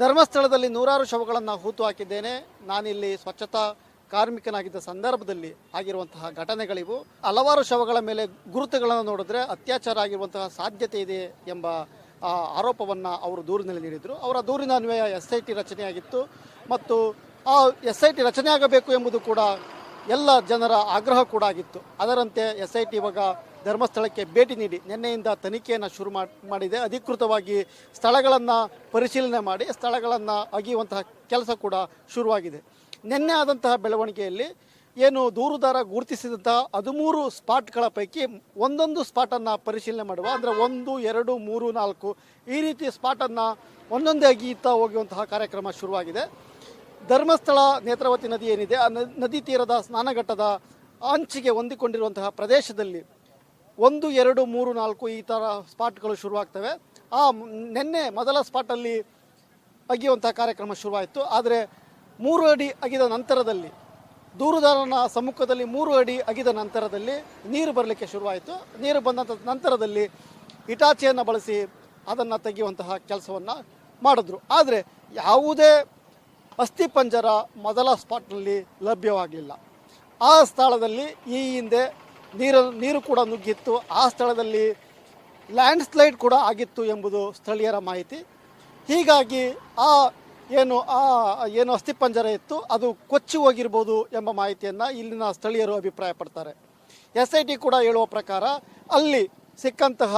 ಧರ್ಮಸ್ಥಳದಲ್ಲಿ ನೂರಾರು ಶವಗಳನ್ನು ಹೂತು ಹಾಕಿದ್ದೇನೆ. ನಾನಿಲ್ಲಿ ಸ್ವಚ್ಛತಾ ಕಾರ್ಮಿಕನಾಗಿದ್ದ ಸಂದರ್ಭದಲ್ಲಿ ಆಗಿರುವಂತಹ ಘಟನೆಗಳಿವು. ಹಲವಾರು ಶವಗಳ ಮೇಲೆ ಗುರುತುಗಳನ್ನು ನೋಡಿದ್ರೆ ಅತ್ಯಾಚಾರ ಆಗಿರುವಂತಹ ಸಾಧ್ಯತೆ ಇದೆ ಎಂಬ ಆರೋಪವನ್ನು ಅವರು ದೂರಿನಲ್ಲಿ ನೀಡಿದರು. ಅವರ ದೂರಿನ ಅನ್ವಯ ಎಸ್ ಐ ಟಿ ರಚನೆಯಾಗಿತ್ತು. ಮತ್ತು ಆ ಎಸ್ ಐ ಟಿ ರಚನೆ ಆಗಬೇಕು ಎಂಬುದು ಕೂಡ ಎಲ್ಲ ಜನರ ಆಗ್ರಹ ಕೂಡ ಆಗಿತ್ತು. ಅದರಂತೆ ಎಸ್ ಐ ಟಿ ಇವಾಗ ಧರ್ಮಸ್ಥಳಕ್ಕೆ ಭೇಟಿ ನೀಡಿ ನಿನ್ನೆಯಿಂದ ತನಿಖೆಯನ್ನು ಶುರು ಮಾಡ್- ಮಾಡಿದೆ. ಅಧಿಕೃತವಾಗಿ ಸ್ಥಳಗಳನ್ನು ಪರಿಶೀಲನೆ ಮಾಡಿ ಸ್ಥಳಗಳನ್ನು ಅಗಿಯುವಂತಹ ಕೆಲಸ ಕೂಡ ಶುರುವಾಗಿದೆ. ನಿನ್ನೆ ಆದಂತಹ ಬೆಳವಣಿಗೆಯಲ್ಲಿ ಏನು ದೂರುದಾರ ಗುರುತಿಸಿದಂತಹ ಹದಿಮೂರು ಸ್ಪಾಟ್ಗಳ ಪೈಕಿ ಒಂದೊಂದು ಸ್ಪಾಟನ್ನು ಪರಿಶೀಲನೆ ಮಾಡುವ, ಅಂದರೆ ಒಂದು, ಎರಡು, ಮೂರು, ನಾಲ್ಕು ಈ ರೀತಿ ಸ್ಪಾಟನ್ನು ಒಂದೊಂದೇ ಅಗಿಯುತ್ತಾ ಹೋಗುವಂತಹ ಕಾರ್ಯಕ್ರಮ ಶುರುವಾಗಿದೆ. ಧರ್ಮಸ್ಥಳ ನೇತ್ರಾವತಿ ನದಿ ಏನಿದೆ, ಆ ನದಿ ತೀರದ ಸ್ನಾನಘಟ್ಟದ ಅಂಚಿಗೆ ಹೊಂದಿಕೊಂಡಿರುವಂತಹ ಪ್ರದೇಶದಲ್ಲಿ ಒಂದು, ಎರಡು, ಮೂರು, ನಾಲ್ಕು ಈ ಥರ ಸ್ಪಾಟ್ಗಳು ಶುರುವಾಗ್ತವೆ. ಆ ನಿನ್ನೆ ಮೊದಲ ಸ್ಪಾಟಲ್ಲಿ ಅಗಿಯುವಂಥ ಕಾರ್ಯಕ್ರಮ ಶುರುವಾಯಿತು. ಆದರೆ ಮೂರು ಅಡಿ ಅಗಿದ ನಂತರದಲ್ಲಿ, ದೂರದಾರನ ಸಮ್ಮುಖದಲ್ಲಿ ಮೂರು ಅಡಿ ಅಗಿದ ನಂತರದಲ್ಲಿ ನೀರು ಬರಲಿಕ್ಕೆ ಶುರುವಾಯಿತು. ನೀರು ಬಂದಂಥ ನಂತರದಲ್ಲಿ ಇಟಾಚಿಯನ್ನು ಬಳಸಿ ಅದನ್ನು ತೆಗೆಯುವಂತಹ ಕೆಲಸವನ್ನು ಮಾಡಿದ್ರು. ಆದರೆ ಯಾವುದೇ ಅಸ್ಥಿಪಂಜರ ಮೊದಲ ಸ್ಪಾಟ್ನಲ್ಲಿ ಲಭ್ಯವಾಗಲಿಲ್ಲ ಆ ಸ್ಥಳದಲ್ಲಿ ಈ ಹಿಂದೆ ನೀರು ನೀರು ಕೂಡ ನುಗ್ಗಿತ್ತು. ಆ ಸ್ಥಳದಲ್ಲಿ ಲ್ಯಾಂಡ್ ಸ್ಲೈಡ್ ಕೂಡ ಆಗಿತ್ತು ಎಂಬುದು ಸ್ಥಳೀಯರ ಮಾಹಿತಿ. ಹೀಗಾಗಿ ಆ ಏನು ಆ ಏನು ಅಸ್ಥಿಪಂಜರ ಇತ್ತು, ಅದು ಕೊಚ್ಚಿ ಹೋಗಿರ್ಬೋದು ಎಂಬ ಮಾಹಿತಿಯನ್ನು ಇಲ್ಲಿನ ಸ್ಥಳೀಯರು ಅಭಿಪ್ರಾಯಪಡ್ತಾರೆ. ಎಸ್ ಐ ಟಿ ಕೂಡ ಹೇಳುವ ಪ್ರಕಾರ ಅಲ್ಲಿ ಸಿಕ್ಕಂತಹ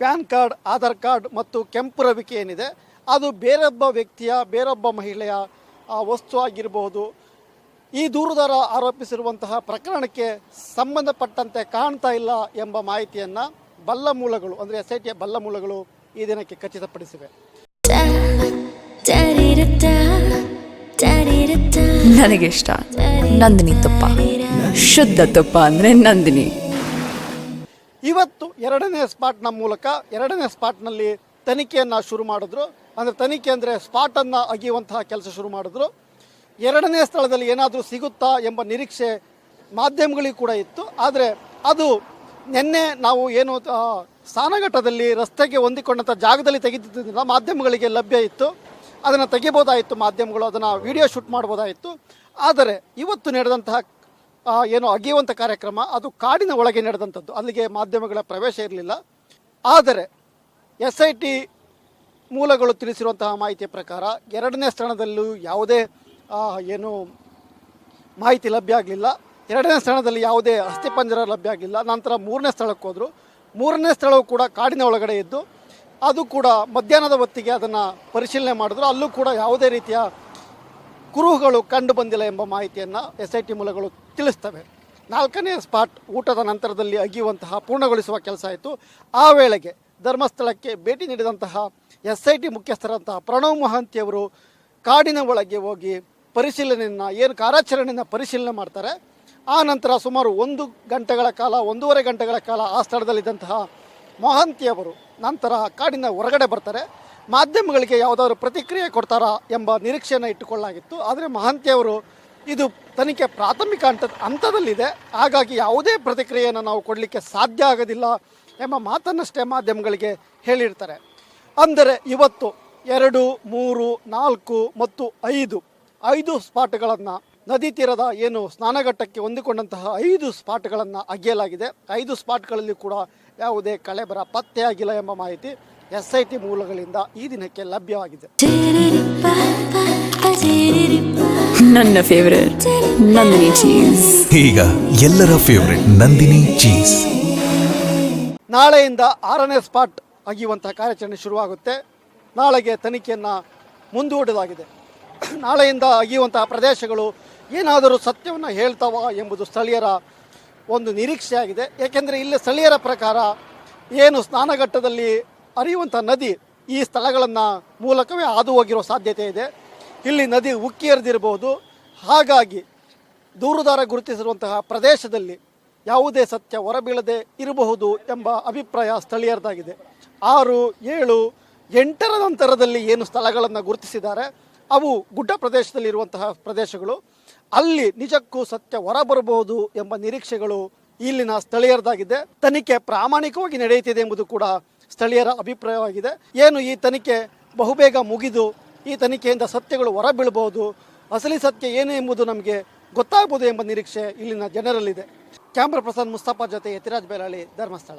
ಪ್ಯಾನ್ ಕಾರ್ಡ್, ಆಧಾರ್ ಕಾರ್ಡ್ ಮತ್ತು ಕೆಂಪು ರವಿಕೆ ಏನಿದೆ, ಅದು ಬೇರೊಬ್ಬ ವ್ಯಕ್ತಿಯ, ಬೇರೊಬ್ಬ ಮಹಿಳೆಯ ವಸ್ತು ಆಗಿರಬಹುದು ಈ ದೂರುದಾರ ಆರೋಪಿಸಿರುವಂತಹ ಪ್ರಕರಣಕ್ಕೆ ಸಂಬಂಧಪಟ್ಟಂತೆ ಕಾಣ್ತಾ ಇಲ್ಲ ಎಂಬ ಮಾಹಿತಿಯನ್ನು ಬಲ್ಲ ಮೂಲಗಳು ಅಂದರೆ ಎಸ್ ಐ ಟಿಯ ಬಲ್ಲ ಮೂಲಗಳು ಈ ದಿನಕ್ಕೆ ಖಚಿತಪಡಿಸಿವೆ. ನನಗೆ ಇಷ್ಟ ನಂದಿನಿ ತುಪ್ಪ. ಶುದ್ಧ ತುಪ್ಪ ಅಂದ್ರೆ ನಂದಿನಿ. ಇವತ್ತು ಎರಡನೇ ಸ್ಪಾಟ್ನ ಮೂಲಕ ಎರಡನೇ ಸ್ಪಾಟ್ನಲ್ಲಿ ತನಿಖೆಯನ್ನು ಶುರು ಮಾಡಿದ್ರು. ಅಂದರೆ ತನಿಖೆ ಅಂದರೆ ಸ್ಪಾಟನ್ನು ಅಗಿಯುವಂತಹ ಕೆಲಸ ಶುರು ಮಾಡಿದ್ರು. ಎರಡನೇ ಸ್ಥಳದಲ್ಲಿ ಏನಾದರೂ ಸಿಗುತ್ತಾ ಎಂಬ ನಿರೀಕ್ಷೆ ಮಾಧ್ಯಮಗಳಿಗೆ ಕೂಡ ಇತ್ತು. ಆದರೆ ಅದು ನಿನ್ನೆ ನಾವು ಏನು ಸ್ಥಾನಘಟ್ಟದಲ್ಲಿ ರಸ್ತೆಗೆ ಹೊಂದಿಕೊಂಡಂಥ ಜಾಗದಲ್ಲಿ ತೆಗೆದಿದ್ದರಿಂದ ಮಾಧ್ಯಮಗಳಿಗೆ ಲಭ್ಯ ಇತ್ತು. ಅದನ್ನು ತೆಗಿಬೋದಾಯಿತು ಮಾಧ್ಯಮಗಳು, ಅದನ್ನು ವಿಡಿಯೋ ಶೂಟ್ ಮಾಡ್ಬೋದಾಯಿತು ಆದರೆ ಇವತ್ತು ನಡೆದಂತಹ ಏನು ಅಗೆಯುವಂಥ ಕಾರ್ಯಕ್ರಮ, ಅದು ಕಾಡಿನ ಒಳಗೆ ನಡೆದಂಥದ್ದು. ಅಲ್ಲಿಗೆ ಮಾಧ್ಯಮಗಳ ಪ್ರವೇಶ ಇರಲಿಲ್ಲ. ಆದರೆ ಎಸ್ ಐ ಟಿ ಮೂಲಗಳು ತಿಳಿಸಿರುವಂತಹ ಮಾಹಿತಿಯ ಪ್ರಕಾರ ಎರಡನೇ ಸ್ಥಾನದಲ್ಲೂ ಯಾವುದೇ ಏನು ಮಾಹಿತಿ ಲಭ್ಯ ಆಗಲಿಲ್ಲ. ಎರಡನೇ ಸ್ಥಳದಲ್ಲಿ ಯಾವುದೇ ಅಸ್ಥಿಪಂಜರ ಲಭ್ಯ ಆಗಲಿಲ್ಲ. ನಂತರ ಮೂರನೇ ಸ್ಥಳಕ್ಕೆ ಹೋದರು. ಮೂರನೇ ಸ್ಥಳವು ಕೂಡ ಕಾಡಿನ ಒಳಗಡೆ ಇದ್ದು, ಅದು ಕೂಡ ಮಧ್ಯಾಹ್ನದ ಹೊತ್ತಿಗೆ ಅದನ್ನು ಪರಿಶೀಲನೆ ಮಾಡಿದ್ರು. ಅಲ್ಲೂ ಕೂಡ ಯಾವುದೇ ರೀತಿಯ ಕುರುಹುಗಳು ಕಂಡು ಬಂದಿಲ್ಲ ಎಂಬ ಮಾಹಿತಿಯನ್ನು ಎಸ್ ಐ ಟಿ ಮೂಲಗಳು ತಿಳಿಸ್ತವೆ. ನಾಲ್ಕನೇ ಸ್ಪಾಟ್ ಊಟದ ನಂತರದಲ್ಲಿ ಅಗಿಯುವಂತಹ ಪೂರ್ಣಗೊಳಿಸುವ ಕೆಲಸ ಆಯಿತು. ಆ ವೇಳೆಗೆ ಧರ್ಮಸ್ಥಳಕ್ಕೆ ಭೇಟಿ ನೀಡಿದಂತಹ ಎಸ್ ಐ ಟಿ ಮುಖ್ಯಸ್ಥರಂತಹ ಪ್ರಣವ್ ಮಹಾಂತಿಯವರು ಕಾಡಿನ ಒಳಗೆ ಹೋಗಿ ಪರಿಶೀಲನೆಯನ್ನು, ಏನು ಕಾರ್ಯಾಚರಣೆಯನ್ನು ಪರಿಶೀಲನೆ ಮಾಡ್ತಾರೆ. ಆ ನಂತರ ಸುಮಾರು ಒಂದು ಗಂಟೆಗಳ ಕಾಲ, ಒಂದೂವರೆ ಗಂಟೆಗಳ ಕಾಲ ಆ ಸ್ಥಳದಲ್ಲಿದ್ದಂತಹ ಮೊಹಂತಿಯವರು ನಂತರ ಕಾಡಿನ ಹೊರಗಡೆ ಬರ್ತಾರೆ. ಮಾಧ್ಯಮಗಳಿಗೆ ಯಾವುದಾದ್ರು ಪ್ರತಿಕ್ರಿಯೆ ಕೊಡ್ತಾರಾ ಎಂಬ ನಿರೀಕ್ಷೆಯನ್ನು ಇಟ್ಟುಕೊಳ್ಳಲಾಗಿತ್ತು. ಆದರೆ ಮಹಾಂತಿಯವರು ಇದು ತನಿಖೆ ಪ್ರಾಥಮಿಕ ಹಂತ, ಹಂತದಲ್ಲಿದೆ. ಹಾಗಾಗಿ ಯಾವುದೇ ಪ್ರತಿಕ್ರಿಯೆಯನ್ನು ನಾವು ಕೊಡಲಿಕ್ಕೆ ಸಾಧ್ಯ ಆಗೋದಿಲ್ಲ ಎಂಬ ಮಾತನ್ನಷ್ಟೇ ಮಾಧ್ಯಮಗಳಿಗೆ ಹೇಳಿರ್ತಾರೆ. ಅಂದರೆ ಇವತ್ತು ಎರಡು, ಮೂರು, ನಾಲ್ಕು ಮತ್ತು ಐದು ಐದು ಸ್ಪಾಟ್ಗಳನ್ನು ನದಿ ತೀರದ ಏನು ಸ್ನಾನಘಟ್ಟಕ್ಕೆ ಹೊಂದಿಕೊಂಡಂತಹ ಐದು ಸ್ಪಾಟ್ಗಳನ್ನು ಅಗೆಯಲಾಗಿದೆ. ಐದು ಸ್ಪಾಟ್ಗಳಲ್ಲಿ ಕೂಡ ಯಾವುದೇ ಕಳೆಬರ ಪತ್ತೆಯಾಗಿಲ್ಲ ಎಂಬ ಮಾಹಿತಿ ಎಸ್ ಐ ಟಿ ಮೂಲಗಳಿಂದ ಈ ದಿನಕ್ಕೆ ಲಭ್ಯವಾಗಿದೆ. ನನ್ನ ಫೇವರೇಟ್ ನಂದಿನಿ ಚೀಸ್ ಈಗ ಎಲ್ಲರ ಫೇವರೆಟ್ ನಂದಿನಿ ಚೀಸ್ ನಾಳೆಯಿಂದ ಆರನೇ ಸ್ಪಾಟ್ ಅಗಿಯುವಂತಹ ಕಾರ್ಯಾಚರಣೆ ಶುರುವಾಗುತ್ತೆ. ನಾಳೆಗೆ ತನಿಖೆಯನ್ನು ಮುಂದೂಡಲಾಗಿದೆ. ನಾಳೆಯಿಂದ ಅಗಿಯುವಂತಹ ಪ್ರದೇಶಗಳು ಏನಾದರೂ ಸತ್ಯವನ್ನು ಹೇಳ್ತಾವ ಎಂಬುದು ಸ್ಥಳೀಯರ ಒಂದು ನಿರೀಕ್ಷೆಯಾಗಿದೆ. ಏಕೆಂದರೆ ಇಲ್ಲಿ ಸ್ಥಳೀಯರ ಪ್ರಕಾರ ಏನು ಸ್ನಾನಘಟ್ಟದಲ್ಲಿ ಹರಿಯುವಂಥ ನದಿ ಈ ಸ್ಥಳಗಳನ್ನು ಮೂಲಕವೇ ಹಾದು ಹೋಗಿರೋ ಸಾಧ್ಯತೆ ಇದೆ. ಇಲ್ಲಿ ನದಿ ಉಕ್ಕಿ ಹರಿದಿರಬಹುದು. ಹಾಗಾಗಿ ದೂರುದಾರ ಗುರುತಿಸಿರುವಂತಹ ಪ್ರದೇಶದಲ್ಲಿ ಯಾವುದೇ ಸತ್ಯ ಹೊರಬೀಳದೆ ಇರಬಹುದು ಎಂಬ ಅಭಿಪ್ರಾಯ ಸ್ಥಳೀಯರದಾಗಿದೆ. ಆರು, ಏಳು, ಎಂಟರ ನಂತರದಲ್ಲಿ ಏನು ಸ್ಥಳಗಳನ್ನು ಗುರುತಿಸಿದ್ದಾರೆ? ಅವು ಗುಡ್ಡ ಪ್ರದೇಶದಲ್ಲಿರುವಂತಹ ಪ್ರದೇಶಗಳು. ಅಲ್ಲಿ ನಿಜಕ್ಕೂ ಸತ್ಯ ಹೊರಬರಬಹುದು ಎಂಬ ನಿರೀಕ್ಷೆಗಳು ಇಲ್ಲಿನ ಸ್ಥಳೀಯರದಾಗಿದೆ. ತನಿಖೆ ಪ್ರಾಮಾಣಿಕವಾಗಿ ನಡೆಯುತ್ತಿದೆ ಎಂಬುದು ಕೂಡ ಸ್ಥಳೀಯರ ಅಭಿಪ್ರಾಯವಾಗಿದೆ. ಏನು ಈ ತನಿಖೆ ಬಹುಬೇಗ ಮುಗಿದು ಈ ತನಿಖೆಯಿಂದ ಸತ್ಯಗಳು ಹೊರಬೀಳಬಹುದು, ಅಸಲಿ ಸತ್ಯ ಏನು ಎಂಬುದು ನಮಗೆ ಗೊತ್ತಾಗಬಹುದು ಎಂಬ ನಿರೀಕ್ಷೆ ಇಲ್ಲಿನ ಜನರಲ್ಲಿದೆ. ಕ್ಯಾಮ್ರಾ ಪ್ರಸಾದ್ ಮುಸ್ತಫಾ ಜೊತೆ ಯತಿರಾಜ್ ಬೇಲಾಳಿ ಧರ್ಮಸ್ಥಳ.